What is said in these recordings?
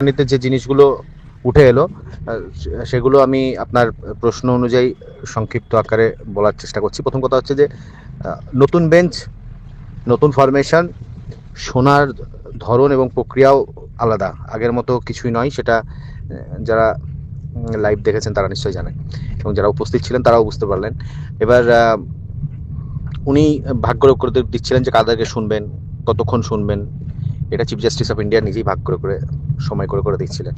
নিতে যে জিনিসগুলো উঠে এলো সেগুলো আমি আপনার প্রশ্ন অনুযায়ী সংক্ষিপ্ত আকারে বলার চেষ্টা করছি। প্রথম কথা হচ্ছে যে নতুন বেঞ্চ, নতুন ফরমেশন শোনার ধরন এবং প্রক্রিয়াও আলাদা। আগের মতো কিছুই নয়, সেটা যারা লাইভ দেখেছেন তারা নিশ্চয়ই জানেন এবং যারা উপস্থিত ছিলেন তারাও বুঝতে পারলেন। এবার উনি ভাগ করে করে দিচ্ছিলেন যে কাদেরকে শুনবেন, কতক্ষণ শুনবেন এটা চিফ জাস্টিস অফ ইন্ডিয়া নিজেই ভাগ করে করে, সময় করে করে দিচ্ছিলেন।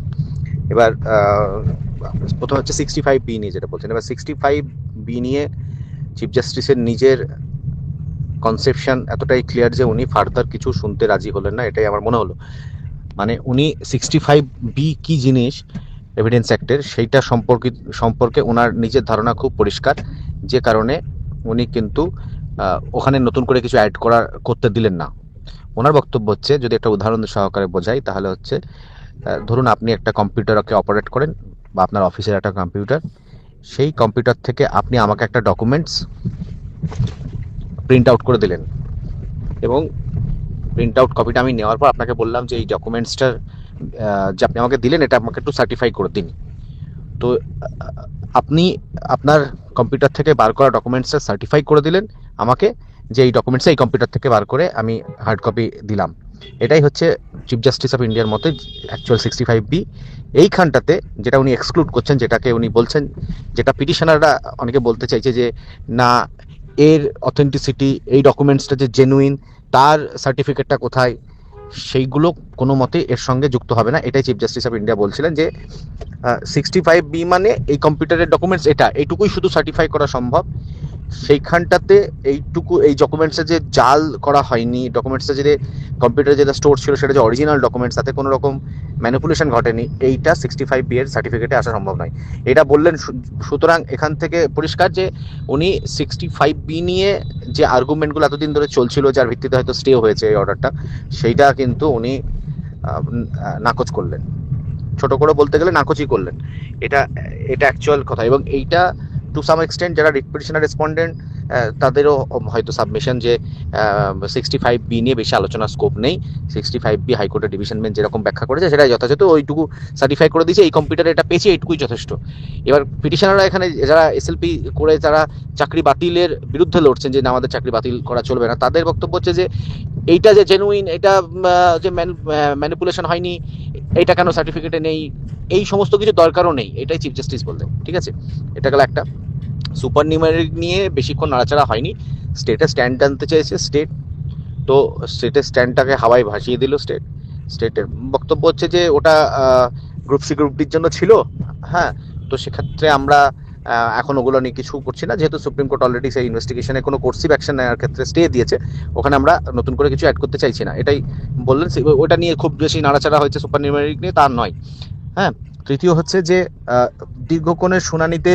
এবার প্রথম হচ্ছে সিক্সটি ফাইভ বি নিয়ে যেটা বলছেন। এবার সিক্সটি ফাইভ বি নিয়ে চিফ জাস্টিসের নিজের কনসেপশন এতটাই ক্লিয়ার যে উনি ফার্দার কিছু শুনতে রাজি হলেন না, এটাই আমার মনে হলো। মানে উনি সিক্সটি ফাইভ বি কী জিনিস এভিডেন্স অ্যাক্টের সেইটা সম্পর্কিত সম্পর্কে ওনার নিজের ধারণা খুব পরিষ্কার, যে কারণে উনি কিন্তু ওখানে নতুন করে কিছু অ্যাড করা, করতে দিলেন না। ওনার বক্তব্য হচ্ছে, যদি একটা উদাহরণ সহকারে বোঝাই, তাহলে হচ্ছে ধরুন আপনি একটা কম্পিউটারকে অপারেট করেন, বা আপনার অফিসের একটা কম্পিউটার, সেই কম্পিউটার থেকে আপনি আমাকে একটা ডকুমেন্টস প্রিন্ট আউট করে দিলেন। এবং প্রিন্ট আউট কপিটা আমি নেওয়ার পর আপনাকে বললাম যে, এই ডকুমেন্টসটার যে আপনি আমাকে দিলেন, এটা আমাকে একটু সার্টিফাই করে দিন। তো আপনি আপনার কম্পিউটার থেকে বার করা ডকুমেন্টসটা সার্টিফাই করে দিলেন আমাকে যে এই ডকুমেন্টস এই কম্পিউটার থেকে বার করে আমি হার্ড কপি দিলাম। এটাই হচ্ছে চিফ জাস্টিস অফ ইন্ডিয়ার মতে অ্যাকচুয়াল সিক্সটি ফাইভ বি এইখানটাতে যেটা উনি এক্সক্লুড করছেন, যেটাকে উনি বলছেন, যেটা পিটিশনাররা অনেকে বলতে চাইছে যে, না, এর অথেন্টিসিটি এই ডকুমেন্টসটা যে জেনুইন তার সার্টিফিকেটটা কোথায়? সেইগুলো কোনো মতে এর সঙ্গে যুক্ত হবে না। এটাই চিফ জাস্টিস অফ ইন্ডিয়া বলছিলেন যে সিক্সটি ফাইভ বি মানে এই কম্পিউটারের ডকুমেন্টস এটা। এইটুকুই শুধু সার্টিফাই করা সম্ভব। সেইখানটাতে এইটুকু, এই ডকুমেন্টসে যে জাল করা হয়নি ডকুমেন্টসটা যে কম্পিউটারে যেটা স্টোর ছিল সেটা যে অরিজিনাল ডকুমেন্টস তাতে কোনো রকম ম্যানিপুলেশন ঘটেনি, এইটা সিক্সটি ফাইভ বি এর সার্টিফিকেটে আসা সম্ভব নয়। এটা বললেন সুতরাং এখান থেকে পরিষ্কার যে উনি সিক্সটি ফাইভ বি নিয়ে যে আর্গুমেন্টগুলো এতদিন ধরে চলছিল, যার ভিত্তিতে হয়তো স্টে হয়েছে এই অর্ডারটা সেইটা কিন্তু উনি নাকচ করলেন। ছোট করে বলতে গেলে নাকচই করলেন। এটা এটা অ্যাকচুয়াল কথা এবং এইটা টু সাম এক্সটেন্ট যারা রিপিটিশনার রেসপন্ডেন্ট তাদেরও হয়তো সাবমিশন যে সিক্সটি ফাইভ বি নিয়ে বেশি আলোচনা স্কোপ নেই। সিক্সটি ফাইভ বি হাইকোর্টের ডিভিশন বেঞ্চ যেরকম ব্যাখ্যা করেছে, সেটা যথাযথ ওইটুকু সার্টিফাই করে দিয়েছে। এই কম্পিউটারে এটা পেয়েছে, এইটুকুই যথেষ্ট। এবার পিটিশনাররা এখানে যারা এসএলপি করে, যারা চাকরি বাতিলের বিরুদ্ধে লড়ছেন, যে না, আমাদের চাকরি বাতিল করা চলবে না, তাদের বক্তব্য হচ্ছে যে, এইটা যে জেনুইন এটা যে ম্যানিপুলেশন হয়নি এইটা কেন সার্টিফিকেটে নেই? এই সমস্ত কিছু দরকারও নেই। এটাই চিফ জাস্টিস বললেন, ঠিক আছে? এটা গেল একটা। সুপার নিউমারিক নিয়ে বেশিক্ষণ নাড়াচাড়া হয়নি। স্টেটে স্ট্যান্ড আনতে চেয়েছে স্টেট তো স্টেটের স্ট্যান্ডটাকে হাওয়ায় ভাসিয়ে দিল স্টেট স্টেটের বক্তব্য হচ্ছে যে ওটা গ্রুপ সি গ্রুপ ডির জন্য ছিল। হ্যাঁ তো সেক্ষেত্রে আমরা এখন ওগুলো নিয়ে কিছু করছি না। যেহেতু সুপ্রিম কোর্ট অলরেডি সেই ইনভেস্টিগেশনে কোনো কোর্সিভ অ্যাকশন নেওয়ার ক্ষেত্রে স্টে দিয়েছে। ওখানে আমরা নতুন করে কিছু অ্যাড করতে চাইছি না। এটাই বললেন ওটা নিয়ে খুব বেশি নাড়াচাড়া হয়েছে সুপার নিউমারিক নিয়ে তার নয়। হ্যাঁ তৃতীয় হচ্ছে যে দীর্ঘক্ষণের শুনানিতে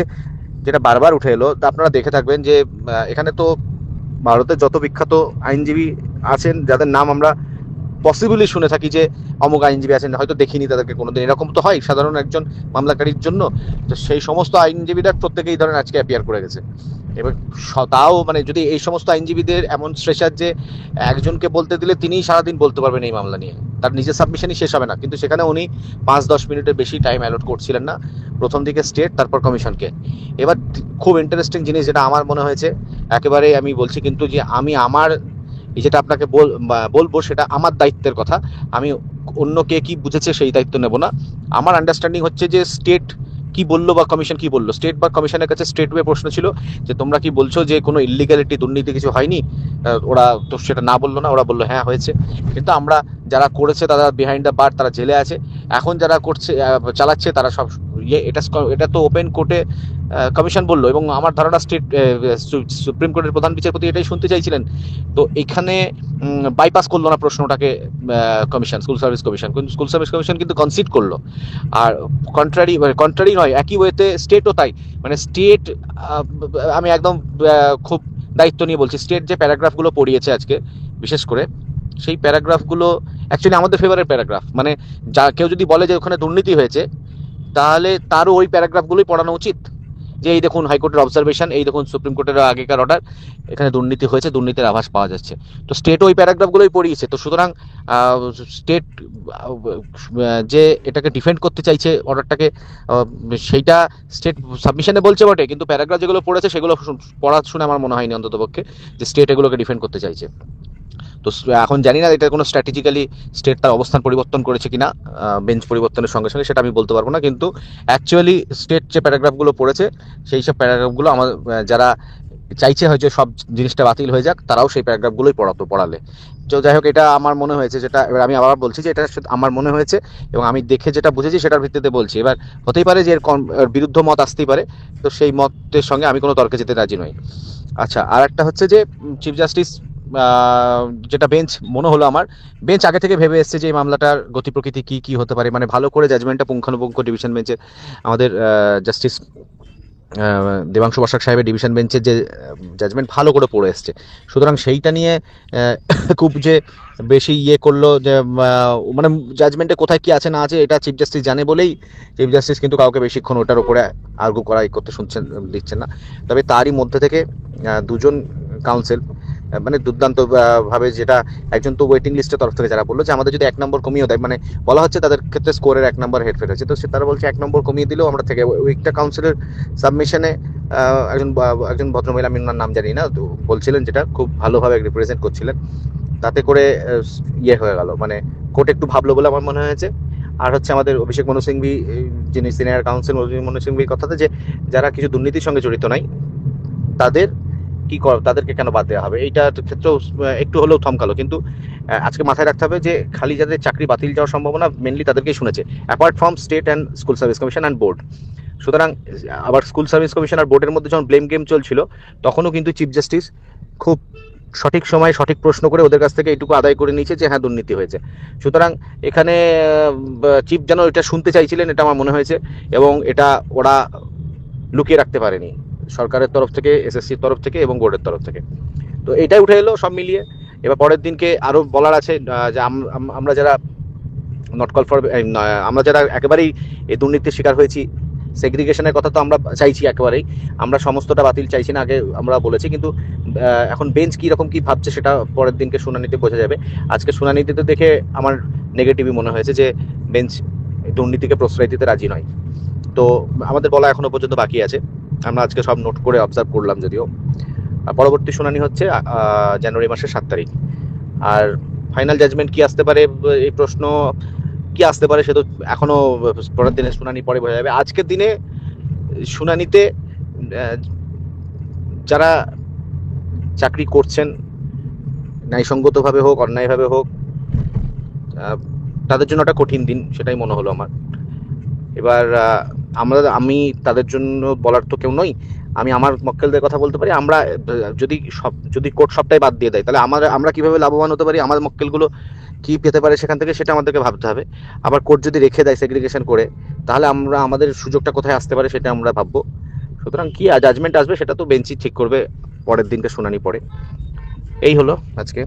যেটা বারবার উঠে এলো, তা আপনারা দেখে থাকবেন যে এখানে তো ভারতের যত বিখ্যাত আইনজীবী আছেন, যাদের নাম আমরা পসিবলি শুনে থাকি যে অমুক আইনজীবী আছেন, হয়তো দেখিনি তাদেরকে কোনোদিন। এরকম তো হয়, সাধারণ একজন মামলাকারীর জন্য। তো সেই সমস্ত আইনজীবীরা প্রত্যেকেই ধরেন আজকে অ্যাপিয়ার করে গেছে। এবার তাও মানে যদি এই সমস্ত আইনজীবীদের এমন স্ট্রেচার যে একজনকে বলতে দিলে তিনিই সারাদিন বলতে পারবেন এই মামলা নিয়ে। তার নিজের সাবমিশনই শেষ হবে না। কিন্তু সেখানে উনি পাঁচ দশ মিনিটের বেশি টাইম অ্যালট করছিলেন না। প্রথম দিকে স্টেট তারপর কমিশনকে এবার খুব ইন্টারেস্টিং জিনিস যেটা আমার মনে হয়েছে, একেবারে আমি বলছি কিন্তু যে আমি আমার যেটা আপনাকে বল বলব সেটা আমার দায়িত্বের কথা। আমি অন্য কে কি বুঝেছে সেই দায়িত্ব নেব না। আমার আন্ডারস্ট্যান্ডিং হচ্ছে যে স্টেট কি বলল বা কমিশন কি বলল? স্টেট বা কমিশনের কাছে স্টেট ওয়ে প্রশ্ন ছিল যে, তোমরা কি বলছো যে, কোনো ইলিগ্যালিটি দুর্নীতি কিছু হয়নি? ওরা তো সেটা না বলল না, ওরা বলল হ্যাঁ হয়েছে। কিন্তু আমরা যারা করেছে, তারা বিহাইন্ড দ্য বার তারা জেলে আছে। এখন যারা করছে চালাচ্ছে, তারা সব ইয়ে এটা এটা তো ওপেন কোর্টে কমিশন বলল এবং আমার ধারণা স্টেট সুপ্রিম কোর্টের প্রধান বিচারপতি এটাই শুনতে চাইছিলেন। তো এখানে বাইপাস করল না প্রশ্নটাকে কমিশন স্কুল সার্ভিস কমিশন কিন্তু স্কুল সার্ভিস কমিশন কিন্তু কনসিড করল। আর কন্ট্রারি কন্ট্রারি নয়, একই ওয়েতে স্টেটও তাই। মানে স্টেট আমি একদম খুব দায়িত্ব নিয়ে বলছি স্টেট যে প্যারাগ্রাফগুলো পড়িয়েছে আজকে, বিশেষ করে, সেই প্যারাগ্রাফগুলো অ্যাকচুয়ালি আমাদের ফেভারের প্যারাগ্রাফ মানে যা, কেউ যদি বলে যে ওখানে দুর্নীতি হয়েছে তাহলে তারও ওই প্যারাগ্রাফগুলোই পড়ানো উচিত। যে এই দেখুন হাইকোর্টের অবজারভেশন এই দেখুন সুপ্রিম কোর্টের আগেকার অর্ডার এখানে দুর্নীতি হয়েছে, দুর্নীতির আভাস পাওয়া যাচ্ছে। তো স্টেট ওই প্যারাগ্রাফগুলোই পড়িয়েছে। তো সুতরাং স্টেট যে এটাকে ডিফেন্ড করতে চাইছে অর্ডারটাকে সেইটা স্টেট সাবমিশনে বলছে বটে, কিন্তু প্যারাগ্রাফ যেগুলো পড়েছে, সেগুলো পড়া শুনে আমার মনে হয়নি অন্ততপক্ষে যে স্টেট এগুলোকে ডিফেন্ড করতে চাইছে। তো এখন জানি না এটা কোনো স্ট্র্যাটেজিক্যালি স্টেট তার অবস্থান পরিবর্তন করেছে কিনা বেঞ্চ পরিবর্তনের সঙ্গে সঙ্গে সেটা আমি বলতে পারব না, কিন্তু অ্যাকচুয়ালি স্টেট যে প্যারাগ্রাফগুলো পড়েছে, সেই সব প্যারাগ্রাফগুলো আমার যারা চাইছে হয়তো সব জিনিসটা বাতিল হয়ে যাক, তারাও সেই প্যারাগ্রাফগুলোই পড়াতো, পড়ালে। তো যাই হোক, এটা আমার মনে হয়েছে যেটা, এবার আমি আবার বলছি যে এটা আমার মনে হয়েছে এবং আমি দেখে যেটা বুঝেছি সেটার ভিত্তিতে বলছি। এবার হতেই পারে যে এর বিরুদ্ধ মত আসতেই পারে, তো সেই মতের সঙ্গে আমি কোনো তর্কে যেতে রাজি নই। আচ্ছা আর একটা হচ্ছে যে চিফ জাস্টিস যেটা বেঞ্চ মনে হলো আমার বেঞ্চ আগে থেকে ভেবে এসছে যে এই মামলাটার গতি প্রকৃতি কি কি হতে পারে। মানে ভালো করে জাজমেন্টটা পুঙ্খানুপুঙ্খ ডিভিশন বেঞ্চের আমাদের জাস্টিস দেবাংশু বসাক সাহেবের ডিভিশন বেঞ্চের যে জাজমেন্ট ভালো করে পড়ে এসছে। সুতরাং সেইটা নিয়ে খুব যে বেশি ইয়ে করল যে মানে জাজমেন্টে কোথায় কি আছে না আছে, এটা চিফ জাস্টিস জানে বলেই চিফ জাস্টিস কিন্তু কাউকে বেশিক্ষণ ওটার উপরে আর্গু করা করতে শুনছেন, দিচ্ছেন না। তবে তারই মধ্যে থেকে দুজন কাউন্সিল মানে দুর্দান্ত ভাবে যেটা একজন তো ওয়েটিং লিস্টের তরফ থেকে যারা বলল যে আমাদের যদি এক নম্বর কমিয়ে দেয় মানে বলা হচ্ছে তাদের ক্ষেত্রে স্কোরের এক নম্বর হেরফের হয়েছে। তো সে তারা বলছে এক নম্বর কমিয়ে দিলেও আমরা থেকে ওইটা কাউন্সিলের সাবমিশনে একজন একজন ভদ্রমহিলা, আমি ওনার নাম জানি না, তো বলছিলেন যেটা, খুব ভালোভাবে রিপ্রেজেন্ট করছিলেন। তাতে করে ইয়ে হয়ে গেল। মানে কোর্ট একটু ভাবলো বলে আমার মনে হয়েছে। আর হচ্ছে আমাদের অভিষেক মনু সিংভি যিনি সিনিয়র কাউন্সিল অভিষেক মনু সিংভির কথাতে যে যারা কিছু দুর্নীতির সঙ্গে জড়িত নাই, তাদের কি তাদেরকে কেন বাদ দেওয়া হবে? এইটার ক্ষেত্রেও একটু হলেও থমকালো। কিন্তু আজকে মাথায় রাখতে হবে যে, খালি যাদের চাকরি বাতিল যাওয়ার সম্ভাবনা মেনলি তাদেরকেই শুনেছে। Apart from state and school service commission and board সুতরাং, আবার স্কুল সার্ভিস কমিশন আর বোর্ডের মধ্যে যখন ব্লেম গেম চলছিল, তখনও কিন্তু চিফ জাস্টিস খুব সঠিক সময়ে সঠিক প্রশ্ন করে ওদের কাছ থেকে এইটুকু আদায় করে নিয়েছে যে হ্যাঁ দুর্নীতি হয়েছে। সুতরাং, এখানে চিফ যেন এটা শুনতে চাইছিলেন, এটা আমার মনে হয়েছে। এবং এটা ওরা লুকিয়ে রাখতে পারেনি। সরকারের তরফ থেকে এসএসসির তরফ থেকে এবং বোর্ডের তরফ থেকে। তো এটাই উঠে এলো, সব মিলিয়ে। এবার পরের দিনকে আরও বলার আছে যে আম- আম- আমরা যারা নট কল ফর আমরা যারা একেবারেই এই দুর্নীতির শিকার হয়েছি সেগ্রিগেশনের কথা তো আমরা চাইছি একেবারেই। আমরা সমস্তটা বাতিল চাইছি না, আগে আমরা বলেছি, কিন্তু এখন বেঞ্চ কী রকম কী ভাবছে সেটা পরের দিনকে শুনানিতে বোঝা যাবে। আজকে শুনানিতে তো দেখে আমার নেগেটিভই মনে হয়েছে যে বেঞ্চ দুর্নীতিকে প্রশ্রয় দিতে রাজি নয়। তো আমাদের বলা এখনও পর্যন্ত বাকি আছে। আমরা আজকে সব নোট করে অবজার্ভ করলাম যদিও। পরবর্তী শুনানি হচ্ছে জানুয়ারি মাসের সাত তারিখ। আর ফাইনাল জাজমেন্ট কি আসতে পারে, এই প্রশ্ন কি আসতে পারে সে তো এখনও পরের দিনে শুনানি পরে বোঝা যাবে। আজকের দিনে শুনানিতে যারা চাকরি করছেন, ন্যায়সঙ্গতভাবে হোক, অন্যায়ভাবে হোক তাদের জন্য একটা কঠিন দিন, সেটাই মনে হলো আমার। এবার আমরা, আমি তাদের জন্য বলার তো কেউ নই। আমি আমার মক্কেলদের কথা বলতে পারি। আমরা, যদি সব, যদি কোর্ট সবটাই বাদ দিয়ে দেয়, তাহলে আমার, আমরা কীভাবে লাভবান হতে পারি? আমার মক্কেলগুলো কি পেতে পারে সেখান থেকে সেটা আমাদেরকে ভাবতে হবে। আবার কোর্ট যদি রেখে দেয় সেগ্রিগেশন করে, তাহলে আমরা, আমাদের সুযোগটা কোথায় আসতে পারে সেটা আমরা ভাববো। সুতরাং কি জাজমেন্ট আসবে সেটা তো বেঞ্চই ঠিক করবে, পরের দিনকে শুনানি পড়ে এই হলো আজকে।